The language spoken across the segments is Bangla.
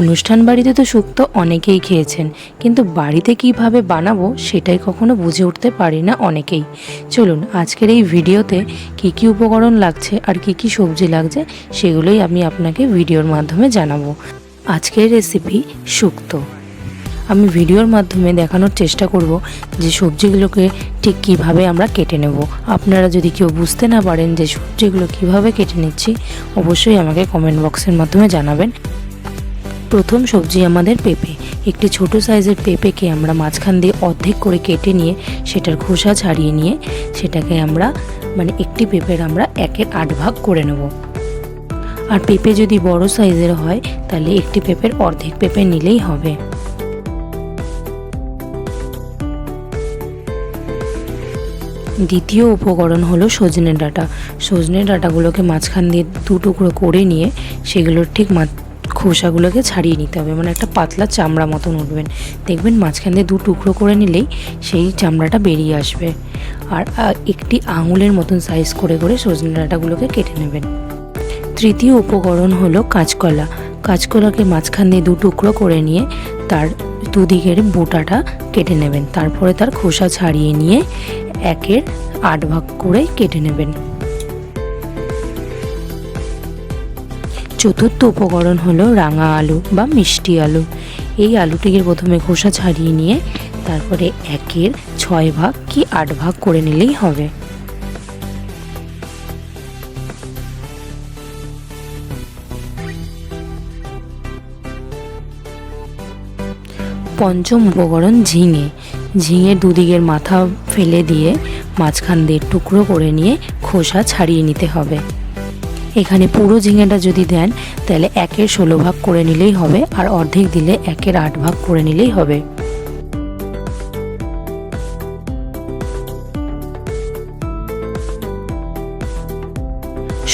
অনুষ্ঠান বাড়িতে তো শুক্তো অনেকেই খেয়েছেন, কিন্তু বাড়িতে কীভাবে বানাবো সেটাই কখনো বুঝে উঠতে পারি না অনেকেই। চলুন, আজকের এই ভিডিওতে কি কি উপকরণ লাগছে আর কি কি সবজি লাগছে সেগুলোই আমি আপনাকে ভিডিওর মাধ্যমে জানাব। আজকের রেসিপি শুক্তো। আমি ভিডিওর মাধ্যমে দেখানোর চেষ্টা করব যে সবজিগুলোকে ঠিক কীভাবে আমরা কেটে নেব। আপনারা যদি কেউ বুঝতে না পারেন যে সবজিগুলো কীভাবে কেটে নিচ্ছি, অবশ্যই আমাকে কমেন্ট বক্সের মাধ্যমে জানাবেন। প্রথম সবজি আমাদের পেঁপে। একটি ছোট সাইজের পেঁপেকে আমরা মাঝখান দিয়ে অর্ধেক করে কেটে নিয়ে সেটার খোসা ছাড়িয়ে নিয়ে সেটাকে আমরা মানে একটি পেঁপের আমরা একের আট ভাগ করে নেব। আর পেঁপে যদি বড় সাইজের হয়, তাহলে একটি পেঁপের অর্ধেক পেঁপে নিলেই হবে। দ্বিতীয় উপকরণ হলো সজনে ডাঁটা। সজনে ডাঁটাগুলোকে মাঝখান দিয়ে দু টুকরো করে নিয়ে সেগুলোর ঠিক খোসাগুলোকে ছাড়িয়ে নিতে হবে মানে একটা পাতলা চামড়া মতন উঠবেন। দেখবেন মাঝখান দিয়ে দু টুকরো করে নিলেই সেই চামড়াটা বেরিয়ে আসবে। আর একটি আঙুলের মতন সাইজ করে করে সজনে ডাঁটাগুলোকে কেটে নেবেন। তৃতীয় উপকরণ হলো কাঁচকলা। কাঁচকলাকে মাঝখান দিয়ে দু টুকরো করে নিয়ে তার দুদিকের বোটাটা কেটে নেবেন। তারপরে তার খোসা ছাড়িয়ে নিয়ে একের আট ভাগ করে কেটে নেবেন। চতুর্থ উপকরণ হলো রাঙা আলু বা মিষ্টি আলু। এই আলুটিকে প্রথমে খোসা ছাড়িয়ে নিয়ে তারপরে একের ছয় ভাগ কি আট ভাগ করে নিলেই হবে। পঞ্চম উপকরণ ঝিঙে। ঝিঙে দুদিকের মাথা ফেলে দিয়ে মাঝখান দিয়ে টুকরো করে নিয়ে খোসা ছাড়িয়ে নিতে হবে। এখানে পুরো ঝিঙেটা যদি দেন, তাহলে একের ষোলো ভাগ করে নিলেই হবে আর অর্ধেক দিলে একের আট ভাগ করে নিলেই হবে।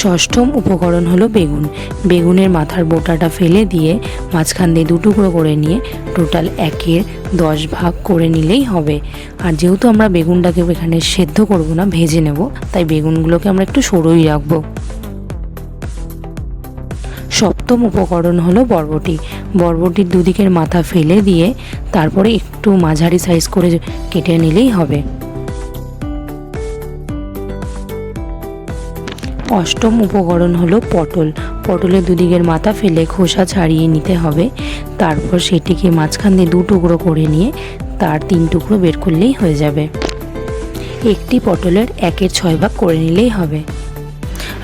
ষষ্ঠম উপকরণ হলো বেগুন। বেগুনের মাথার বোটাটা ফেলে দিয়ে মাঝখান দিয়ে দুটুকরো করে নিয়ে টোটাল একের দশ ভাগ করে নিলেই হবে। আর যেহেতু আমরা বেগুনটাকে এখানে সেদ্ধ করব না, ভেজে নেব, তাই বেগুনগুলোকে আমরা একটু সরুই রাখব। সপ্তম উপকরণ হলো বরবটি। বরবটির দুদিকের মাথা ফেলে দিয়ে তারপরে একটু মাঝারি সাইজ করে কেটে নিলেই হবে। অষ্টম উপকরণ হলো পটল। পটলের দুদিকের মাথা ফেলে খোসা ছাড়িয়ে নিতে হবে। তারপর সেটিকে মাঝখান দিয়ে দু টুকরো করে নিয়ে তার তিন টুকরো বের করলেই হয়ে যাবে। একটি পটলের একের ছয় ভাগ করে নিলেই হবে।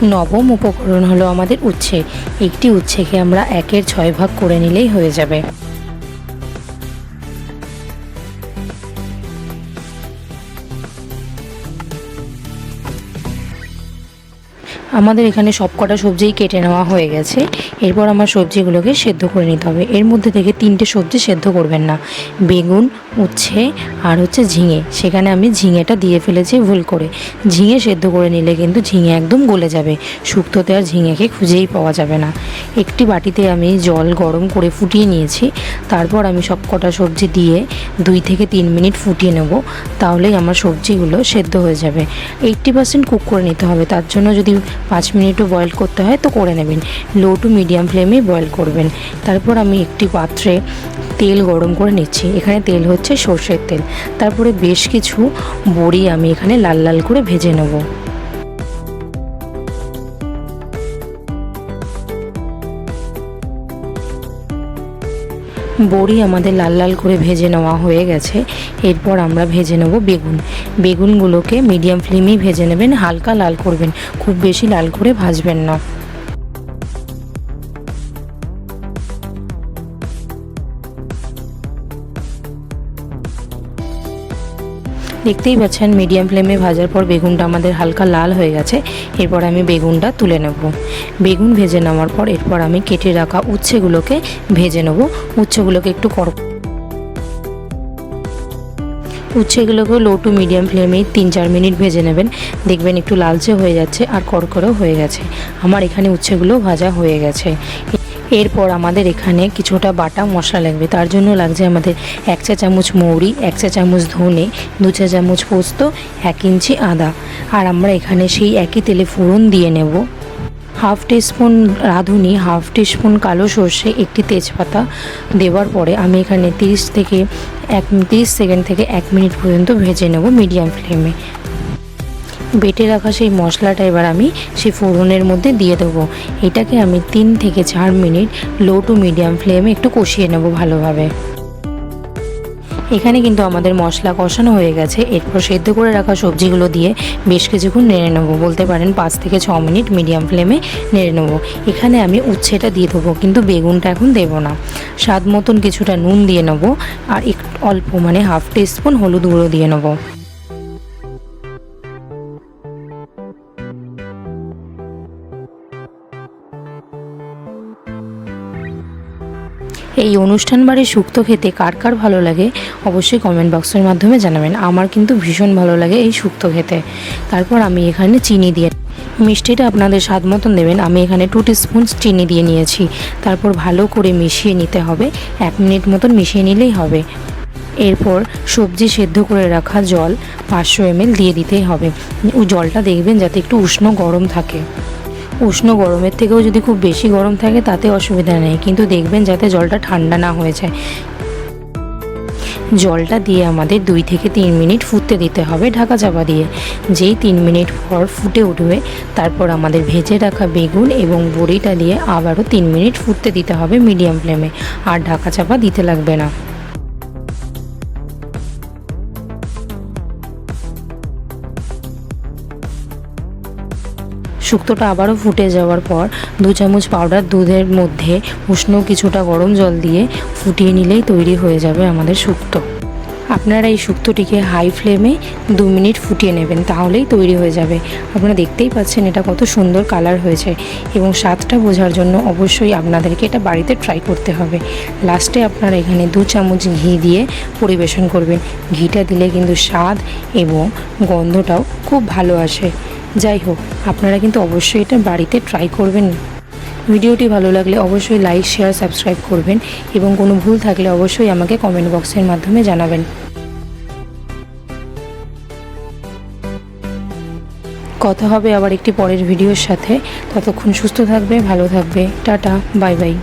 নবম উপকরণ হলো আমাদের উচ্ছে। একটি উচ্ছেকে আমরা একের ছয় ভাগ করে নিলেই হয়ে যাবে। আমাদের এখানে সব কটা সবজিই কেটে নেওয়া হয়ে গেছে। এরপর আমার সবজিগুলোকে সেদ্ধ করে নিতে হবে। এর মধ্যে থেকে তিনটে সবজি সেদ্ধ করবেন না। বেগুন, উচ্ছে আর হচ্ছে ঝিঙে। সেখানে আমি ঝিঙেটা দিয়ে ফেলেছি ভুল করে। ঝিঙে সেদ্ধ করে নিলে কিন্তু ঝিঙে একদম গলে যাবে। শুক্তোতে আর ঝিঙেকে খুঁজেই পাওয়া যাবে না। একটি বাটিতে আমি জল গরম করে ফুটিয়ে নিয়েছি। তারপর আমি সব কটা সবজি দিয়ে দুই থেকে তিন মিনিট ফুটিয়ে নেব। তাহলেই আমার সবজিগুলো সেদ্ধ হয়ে যাবে। এইট্টি পার্সেন্ট কুক করে নিতে হবে। তার জন্য যদি পাঁচ মিনিটও বয়েল করতে হয়, তো করে নেবেন। লো টু মিডিয়াম ফ্লেমে বয়েল করবেন। তারপর আমি একটি পাত্রে তেল গরম করে নিচ্ছি। এখানে তেল হচ্ছে সর্ষের তেল। তারপরে বেশ কিছু বড়ি আমি এখানে লাল লাল করে ভেজে নেব। বড়ি আমাদের লাল লাল করে ভেজে নেওয়া হয়ে গেছে। এরপর আমরা ভেজে নেব বেগুন। বেগুনগুলোকে মিডিয়াম ফ্লেমেই ভেজে নেবেন, হালকা লাল করবেন। খুব বেশি লাল করে ভাজবেন না। দেখতেই পাচ্ছেন মিডিয়াম ফ্লেমে ভাজার পর বেগুনটা আমাদের হালকা লাল হয়ে গেছে। এরপর আমি বেগুনটা তুলে নেব। বেগুন ভেজে নেওয়ার পর এরপর আমি কেটে রাখা উচ্ছেগুলোকে ভেজে নেব। উচ্ছেগুলোকে একটু কর উচ্ছেগুলোকেও লো টু মিডিয়াম ফ্লেমে তিন চার মিনিট ভেজে নেবেন। দেখবেন একটু লালচে হয়ে যাচ্ছে আর কড়কড়েও হয়ে গেছে। আমার এখানে উচ্ছেগুলো ভাজা হয়ে গেছে। এরপর আমাদের এখানে কিছুটা বাটা মশলা লাগবে। তার জন্য লাগছে আমাদের এক চা চামচ মৌরি, এক চা চামচ ধনে, দু চা চামচ পোস্ত, এক ইঞ্চি আদা। আর আমরা এখানে সেই একই তেলে ফোড়ন দিয়ে নেব। হাফ টিস্পুন রাঁধুনি, হাফ টিস্পুন কালো সর্ষে, একটি তেজপাতা দেওয়ার পরে আমি এখানে তিরিশ থেকে এক, তিরিশ সেকেন্ড থেকে এক মিনিট পর্যন্ত ভেজে নেব মিডিয়াম ফ্লেমে। বেটে রাখা সেই মশলাটা এবার আমি সেই ফোড়নের মধ্যে দিয়ে দেবো। এটাকে আমি তিন থেকে চার মিনিট লো টু মিডিয়াম ফ্লেমে একটু কষিয়ে নেব ভালোভাবে। এখানে কিন্তু আমাদের মশলা কষানো হয়ে গেছে। এরপর সেদ্ধ করে রাখা সবজিগুলো দিয়ে বেশ কিছুক্ষণ নেড়ে নেব। বলতে পারেন পাঁচ থেকে ছ মিনিট মিডিয়াম ফ্লেমে নেড়ে নেব। এখানে আমি উচ্ছেটা দিয়ে দেবো, কিন্তু বেগুনটা এখন দেবো না। স্বাদ মতন কিছুটা নুন দিয়ে নেব আর একটু অল্প মানে হাফ টিস্পুন হলুদ গুঁড়ো দিয়ে নেব। এই অনুষ্ঠান বাড়ির শুক্তো খেতে কার কার ভালো লাগে অবশ্যই কমেন্ট বক্সের মাধ্যমে জানাবেন। আমার কিন্তু ভীষণ ভালো লাগে এই শুক্তো খেতে। তারপর আমি এখানে চিনি দিয়ে মিষ্টিটা আপনাদের স্বাদ মতন দেবেন। আমি এখানে টু স্পুন চিনি দিয়ে নিয়েছি। তারপর ভালো করে মিশিয়ে নিতে হবে। এক মিনিট মতন মিশিয়ে নিলেই হবে। এরপর সবজি সেদ্ধ করে রাখা জল পাঁচশো এমএল দিয়ে দিতেই হবে। জলটা দেখবেন যাতে একটু উষ্ণ গরম থাকে। উষ্ণ গরমের থেকেও যদি খুব বেশি গরম থাকে, তাতে অসুবিধা নেই। কিন্তু দেখবেন যাতে জলটা ঠান্ডা না হয়ে যায়। জলটা দিয়ে আমাদের দুই থেকে তিন মিনিট ফুটতে দিতে হবে ঢাকা চাপা দিয়ে। যেই তিন মিনিট পর ফুটে উঠবে, তারপর আমাদের ভেজে রাখা বেগুন এবং বড়িটা দিয়ে আবারও তিন মিনিট ফুটতে দিতে হবে মিডিয়াম ফ্লেমে। আর ঢাকা চাপা দিতে লাগবে না। শুক্তোটা আবারও ফুটে যাওয়ার পর দু চামচ পাউডার দুধের মধ্যে উষ্ণ কিছুটা গরম জল দিয়ে ফুটিয়ে নিলেই তৈরি হয়ে যাবে আমাদের শুক্তো। আপনারা এই শুক্তোটিকে হাই ফ্লেমে দু মিনিট ফুটিয়ে নেবেন, তাহলেই তৈরি হয়ে যাবে। আপনারা দেখতেই পাচ্ছেন এটা কত সুন্দর কালার হয়েছে এবং স্বাদটা বোঝার জন্য অবশ্যই আপনাদেরকে এটা বাড়িতে ট্রাই করতে হবে। লাস্টে আপনারা এখানে দু চামচ ঘি দিয়ে পরিবেশন করবেন। ঘিটা দিলে কিন্তু স্বাদ এবং গন্ধটাও খুব ভালো আসে। যাই হোক, আপনারা কিন্তু অবশ্যই এটা বাড়িতে ট্রাই করবেন ভিডিওটি ভালো লাগলে অবশ্যই লাইক শেয়ার সাবস্ক্রাইব করবেন এবং কোনো ভুল থাকলে অবশ্যই আমাকে কমেন্ট বক্সের মাধ্যমে জানাবেন। কথা হবে আবার একটি পরের ভিডিওর সাথে। ততক্ষণ সুস্থ থাকবে, ভালো থাকবে। Tata, bye bye.